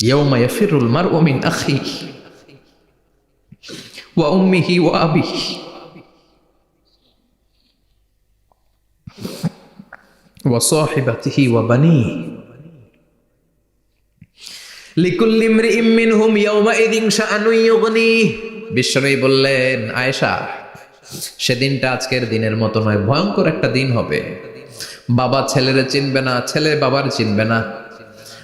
يوم يفر المرء من أخيه وأمه وأبيه وصاحبته وبنيه لكل امرئ منهم يومئذ شأن يغنيه বিশ্বনবী বললেন আয়েশা সেদিনটা আজকের দিনের মতো নয় ভয়ঙ্কর একটা দিন হবে বাবা ছেলেরে চিনবে না ছেলে বাবার চিনবে না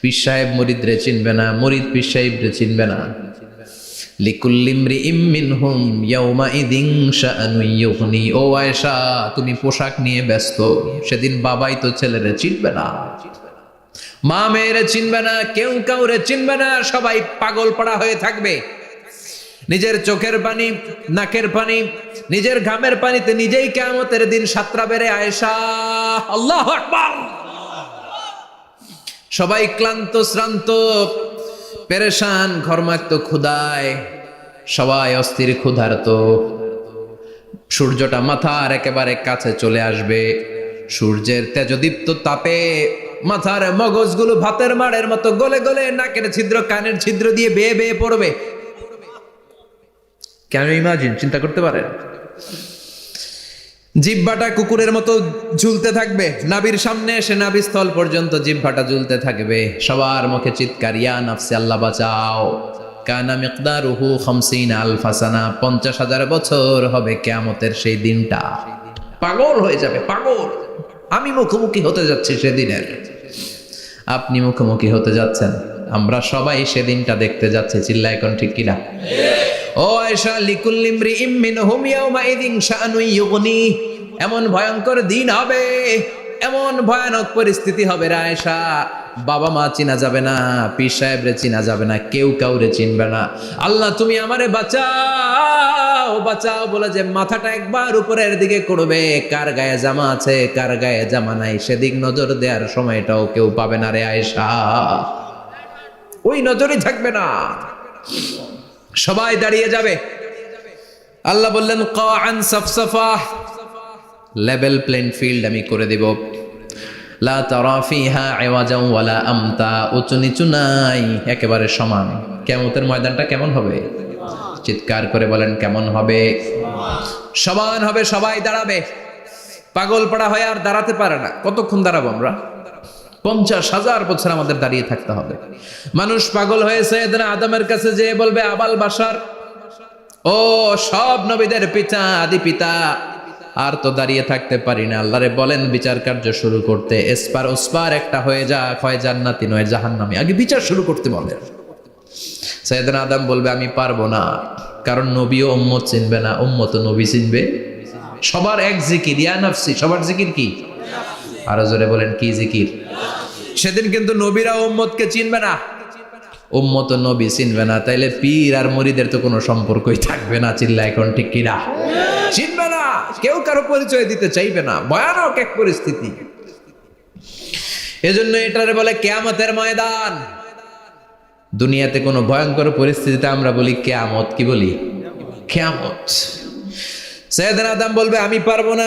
পীর সাহেব মরিদরে চিনবে না, মরিদ পীর চিনবে না। হুম ইদিং তুমি পোশাক নিয়ে ব্যস্ত, সেদিন বাবাই তো ছেলেরে চিনবে না। মা মেয়েরে চিনবে না, কেউ কাউরে চিনবে না, সবাই পাগল পড়া হয়ে থাকবে। নিজের চোখের পানি, নাকের পানি, নিজের ঘামের পানিতে নিজেই কেমতের দিন সাতরা বেড়ে আয়েশা। আল্লাহ সবাই ক্লান্ত, শ্রান্ত, পেরেশান, ঘরমাক্ত ক্ষুদায় সবাই অস্থির, ক্ষুধার্ত। সূর্যটা মাথার একেবারে কাছে চলে আসবে। সূর্যের তেজদীপ্ত তাপে মাথার মগজগুলো ভাতের মাড়ের মতো গলে গলে নাকের ছিদ্র, কানের ছিদ্র দিয়ে বেয়ে বেয়ে পড়বে। কেন ইমাজিন? চিন্তা করতে পারেন? জিব্বাটা কুকুরের মতো ঝুলতে থাকবে। নাবির সামনে এসে নাবি স্থল পর্যন্ত জিব্বাটা ঝুলতে থাকবে। সবার মুখে চিৎকার, ইয়া নাফসি, আল্লাহ বাঁচাও। কানা মিকদারুহু খামসিন আলফাসানা পঞ্চাশ হাজার বছর হবে কেয়ামতের সেই দিনটা। পাগল হয়ে যাবে, পাগল। আমি মুখোমুখি হতে যাচ্ছি সেদিনের। আপনি মুখোমুখি হতে যাচ্ছেন। আমরা সবাই সেদিনটা দেখতে যাচ্ছি চিল্লা এখন ঠিক কিনা? ও আয়েশা লিকুল্লিমরি ইম্মিন হুম ইয়াউমা ইদিন শাআনু ইউগনি। এমন ভয়ঙ্কর দিন হবে, এমন ভয়ানক পরিস্থিতি হবে রে আয়েশা। বাবা মা চিনা যাবে না, পীর সাহেবরে চিনা যাবে না, কেউ কাউরে চিনবে না। আল্লাহ, তুমি আমারে বাঁচাও বাঁচাও বলে যে মাথাটা একবার উপরের দিকে করবে কার গায়ে জামা আছে, কার গায়ে জামা নাই, সেদিক নজর দেওয়ার সময়টাও কেউ পাবে না রে আয়েশা। ওই নজরই থাকবে না। সবাই দাঁড়িয়ে যাবে। আল্লাহ বললেন কান সফসফা। লেভেল প্লেন ফিল্ড আমি করে দেব। লা তারা ফিহা ইওয়াজাও ওয়ালা আমতা, উঁচু নিচু নাই, একেবারে সমান। কেমতের ময়দানটা কেমন হবে? চিৎকার করে বলেন, কেমন হবে? সমান হবে, সবাই দাঁড়াবে। পাগল পড়া হয়ে আর দাঁড়াতে পারে না। কতক্ষণ দাঁড়াবো আমরা? পঞ্চাশ হাজার বছর আমাদের দাঁড়িয়ে থাকতে হবে। মানুষ পাগল হয়েছে আদমের কাছে যে বলবে, আবাল বাসার? ও, সব নবীদের পিতা, আদি পিতা। আর তো দাঁড়িয়ে থাকতে পারি না। আল্লাহরে বলেন, বিচার কার্য শুরু করতে। এসপার ওসপার একটা হয়ে যা হয় জান্নাতি, নয় জাহান্নামি। আগে বিচার শুরু করতে বলে সৈয়দিন আদম বলবে, আমি পারব না। কারণ নবীও উম্মত চিনবে না। উম্মত নবী চিনবে। সবার এক জিকির। ইয়া নাফসি, সবার জিকির কি? আরও জোরে বলেন, কি জিকির? সেদিন কিন্তু নবীরা উম্মতকে চিনবে না। উম্মত নবী চিনবে না, তাইলে পীর আর মরিদের তো কোনো সম্পর্কই থাকবে না, চিল্লা এখন ঠিক কিনা? চিনবে না, কেউ কারও পরিচয় দিতে চাইবে না, ভয়ানক এক পরিস্থিতি। এজন্য এটারে বলে কেয়ামতের ময়দান। দুনিয়াতে কোনো ভয়ঙ্কর পরিস্থিতিতে আমরা বলি কেয়ামত, কি বলি? কেয়ামত। সৈয়দ আদম বলবে, আমি পারব না।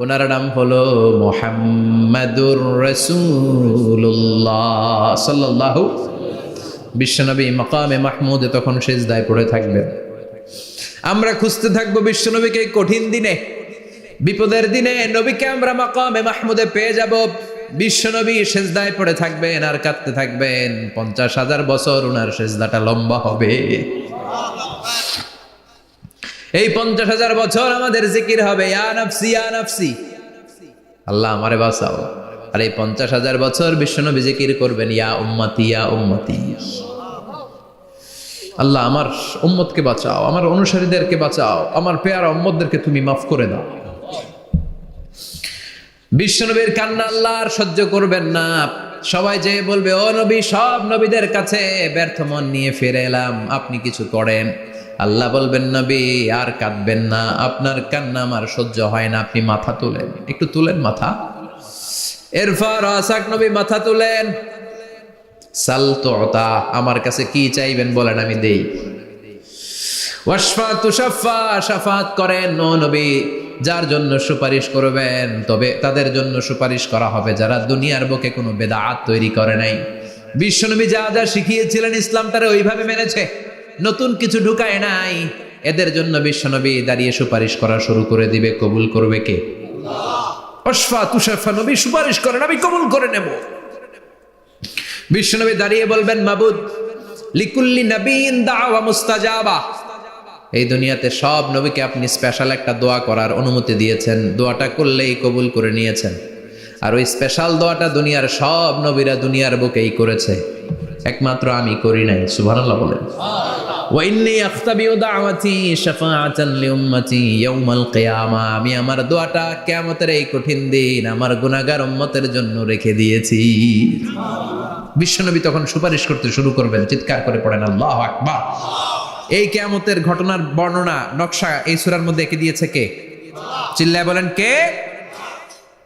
ওনার নাম হলো মোহাম্মদুর রসুল্লাহ সাল্লাহ বিশ্বনবী মকামে মাহমুদে তখন শেষ সেজদায় পড়ে থাকবেন। আমরা খুঁজতে থাকব বিশ্বনবীকে কঠিন দিনে, বিপদের দিনে, নবীকে আমরা মাকামে মাহমুদে পেয়ে যাব। বিশ্বনবী সেজদায় পড়ে থাকবেন আর কাঁদতে থাকবেন। পঞ্চাশ হাজার বছর ওনার সেজদাটা লম্বা হবে। এই পঞ্চাশ হাজার বছর আমাদের জিকির হবে। আল্লাহ আমারে বাঁচাও। আর এই পঞ্চাশ হাজার বছর বিশ্বনবী জিকির করবেন, ইয়া উম্মতি ইয়া উম্মতি। আল্লাহ আমার উম্মতকে বাঁচাও, আমার অনুসারীদেরকে বাঁচাও, আমার পেয়ারা উম্মতদেরকে তুমি মাফ করে দাও। বিশ্বনবীর কান্না আল্লাহ আর সহ্য করবেন না। সবাই যে বলবে, ও নবী, সব নবীদের কাছে ব্যর্থ মন নিয়ে ফিরে এলাম। আপনি কিছু করেন। আল্লাহ বলবেন, নবী, আর কাঁদবেন না। আপনার কান্না আমার সহ্য হয় না। আপনি মাথা তুলেন। একটু তুলেন মাথা। এরপর আসাক নবী, মাথা তুলেন। সাল তোতা আমার কাছে কি চাইবেন বলেন আমি দেই। ওয়াসফা তুষাফা সাফাত করেন। ও নবী, যার জন্য সুপারিশ করবেন, তবে তাদের জন্য সুপারিশ করা হবে। যারা দুনিয়ার বুকে কোনো বেদাত তৈরি করে নাই। বিশ্বনবী যা যা শিখিয়েছিলেন ইসলাম তারা ওইভাবে মেনেছে। নতুন কিছু ঢুকায় নাই। এদের জন্য বিশ্বনবী দাঁড়িয়ে সুপারিশ করা শুরু করে দিবে। কবুল করবে কে? অসফা তুষাফা নবী সুপারিশ করেন আমি কবুল করে নেব। বিশ্বনবী দাঁড়িয়ে বলবেন, মাবুদ, লিকুল্লি নবীন দাওয়া মুস্তাজাবা। এই দুনিয়াতে সব নবীকে আপনি স্পেশাল একটা দোয়া করার অনুমতি দিয়েছেন। দোয়াটা করলেই কবুল করে নিয়েছেন। আর ওই স্পেশাল দোয়াটা দুনিয়ার সব নবীরা দুনিয়ার বুকেই করেছে। একমাত্র আমি করি নাই সুবহানাল্লাহ বলেন। আমি আমার দোয়াটা কিয়ামতের এই কঠিন দিন আমার গুনাহগার উম্মতের জন্য রেখে দিয়েছি। বিশ্বনবী তখন সুপারিশ করতে শুরু করবেন চিৎকার করে পড়েন আল্লাহ আকবার। এই কেয়ামতের ঘটনার বর্ণনা নকশা এই সুরার মধ্যে এঁকে দিয়েছে কে? চিল্লায় বলেন কে?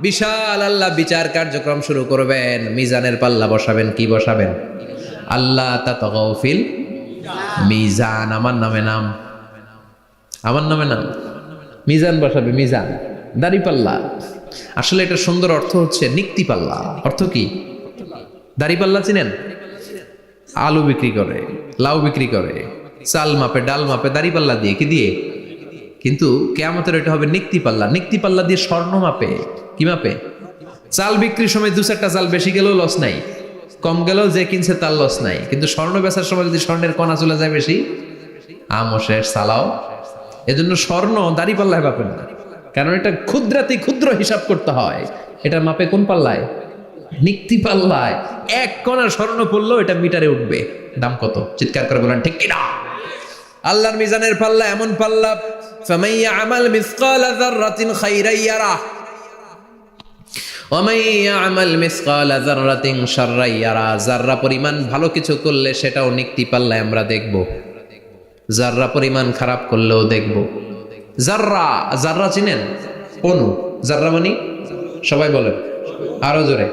বিশাল আল্লাহ বিচার কার্যক্রম শুরু করবেন। মিজানের পাল্লা বসাবেন, কি বসাবেন? আল্লাহ তাতগৌফিল মিজান, আমার নামে নাম। আমার নামে নাম। মিজান বসাবে, মিজান। দাড়িপাল্লা আসলে এটা সুন্দর অর্থ হচ্ছে নিক্তি পাল্লা। অর্থ কি? দাড়িপাল্লা চিনেন? আলু বিক্রি করে, লাউ বিক্রি করে। চাল মাপে, ডাল মাপে, দাড়ি পাল্লা দিয়ে কি দিয়ে? কিন্তু কেয়ামতের এটা হবে নিক্তি পাল্লা। নিক্তি পাল্লা দিয়ে স্বর্ণ মাপে। কি মাপে? চাল বিক্রির সময় দু চারটা চাল বেশি গেলেও লস নাই। কম গেলেও যে কিনছে তার লস নাই। কিন্তু স্বর্ণ বেচার সময় যদি স্বর্ণের কণা চলে যায় বেশি, আমও শেষ, চালাও। এজন্য স্বর্ণ দাড়ি পাল্লায় মাপেন না। কারণ এটা ক্ষুদ্রাতি ক্ষুদ্র হিসাব করতে হয়। এটা মাপে কোন পাল্লায়? নিক্তি পাল্লায়। এক কণার স্বর্ণ পড়লেও এটা মিটারে উঠবে। দাম কত? চিৎকার করে বলেন, ঠিক কিনা? আল্লাহর মিজানের পাল্লা এমন পাল্লা ফামাইয়া আমাল মিসকাল যাররাতিন খাইরাই ইয়ারা। আমাল মিসকাল যাররাতিন শাররাই যাররা পরিমাণ ভালো কিছু করলে সেটাও নিক্তি পাল্লা আমরা দেখব। যাররা পরিমাণ খারাপ করলেও দেখব। যাররা যাররা চিনেন? অনু। যাররা মানে? সবাই বলেন। আরও জোরে।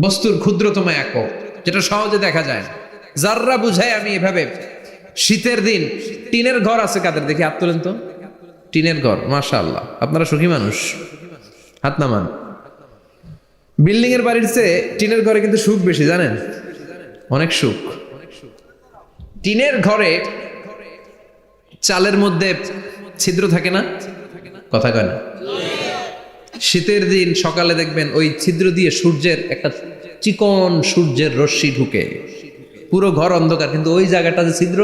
বস্তুর ক্ষুদ্রতম একক, যেটা সহজে দেখা যায়। না যাররা বুঝায় আমি এভাবে শীতের দিন, টিনের ঘর আছে কাদের? দেখি হাত তোলেন তো। টিনের ঘর মাশা আল্লাহ আপনারা সুখী মানুষ। হাত নামান। বিল্ডিং এর বাড়ির চেয়ে টিনের ঘরে কিন্তু সুখ বেশি, জানেন? অনেক সুখ। টিনের ঘরে চালের মধ্যে ছিদ্র থাকে না? কথা কয় না। শীতের দিন সকালে দেখবেন ওই ছিদ্র দিয়ে সূর্যের একটা চিকন সূর্যের রশ্মি ঢুকে। পুরো ঘর অন্ধকার, কিন্তু ওই জায়গাটা যে ছিদ্র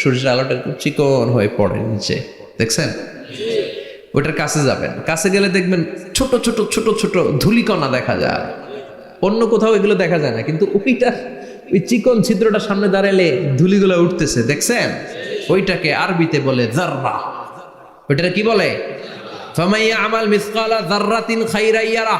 সূর্যের আলোটা একটু চিকন হয়ে পড়ে নিচে। দেখছেন? ওটার কাছে যাবেন। কাছে গেলে দেখবেন ছোট ছোট ছোট ছোট ধুলিকণা দেখা যায়। অন্য কোথাও এগুলো দেখা যায় না, কিন্তু ওইটা, ওই চিকন ছিদ্রটা সামনে দাঁড়ালে ধুলিগুলো উঠতেছে। দেখছেন? ওইটাকে আরবিতে বলে জাররা। ওইটাকে কি বলে? আমাল মিসকালা জাররাতিন খাইরা ইয়ারা